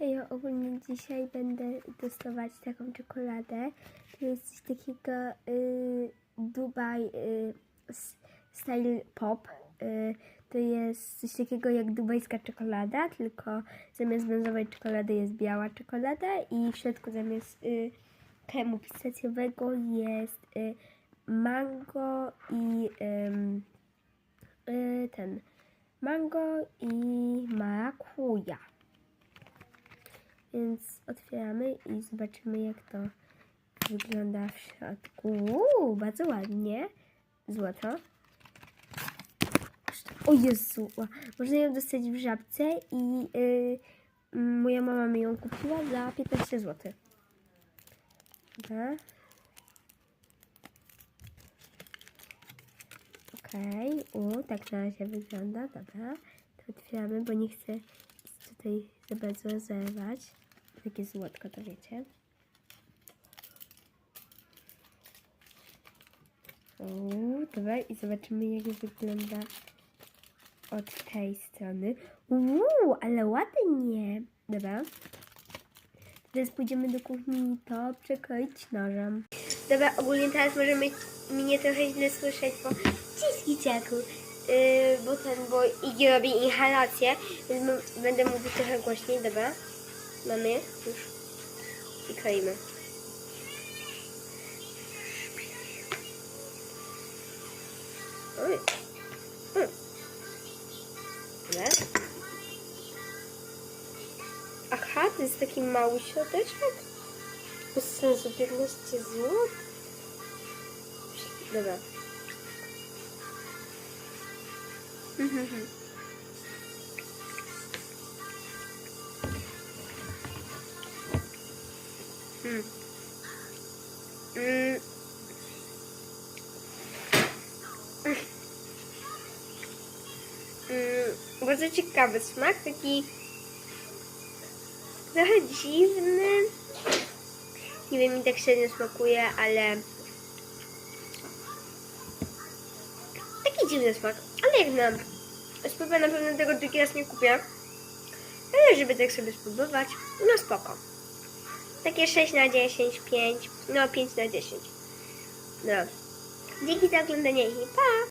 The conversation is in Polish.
Ja ogólnie dzisiaj będę testować taką czekoladę. To jest coś takiego y, Dubai y, Style Pop. Y, to jest coś takiego jak dubajska czekolada, tylko zamiast brązowej czekolady jest biała czekolada i w środku zamiast y, kremu pistacjowego jest y, mango i ym, y, ten mango i marakuja. Więc otwieramy i zobaczymy jak to wygląda w środku. Uuu, bardzo ładnie. Złoto. O Jezu, można ją dostać w żabce i y, moja mama mi ją kupiła za 15 zł. Dobra. Okej, u, tak na razie wygląda, dobra. To otwieramy, bo nie chcę tutaj bardzo zerwać. Takie złotko, to wiecie. Uuu, dobra, i zobaczymy jak wygląda od tej strony. Uuu, ale ładnie. Dobra. Teraz pójdziemy do kuchni i to przekroić nożem. Dobra, ogólnie teraz możemy mnie trochę źle słyszeć, bo ciski ciaku. Yy, bo ten, bo Igi robi inhalację, więc będę mówić trochę głośniej, dobra? Mamy już i kroimy. Oj. Dobra. Aha, to jest taki mały środeczek? Bez sensu, 15 zł? Dobra. Mm. Mm. Mm, bardzo ciekawy smak, taki trochę dziwny. Nie wiem, mi tak średnio smakuje, ale taki dziwny smak. Ale jak na spróbuję na pewno tego drugi raz nie kupię. Ale żeby tak sobie spróbować, no spoko. Takie 6 na 10, 5, no 5 na 10. No. Dzięki za oglądanie i pa!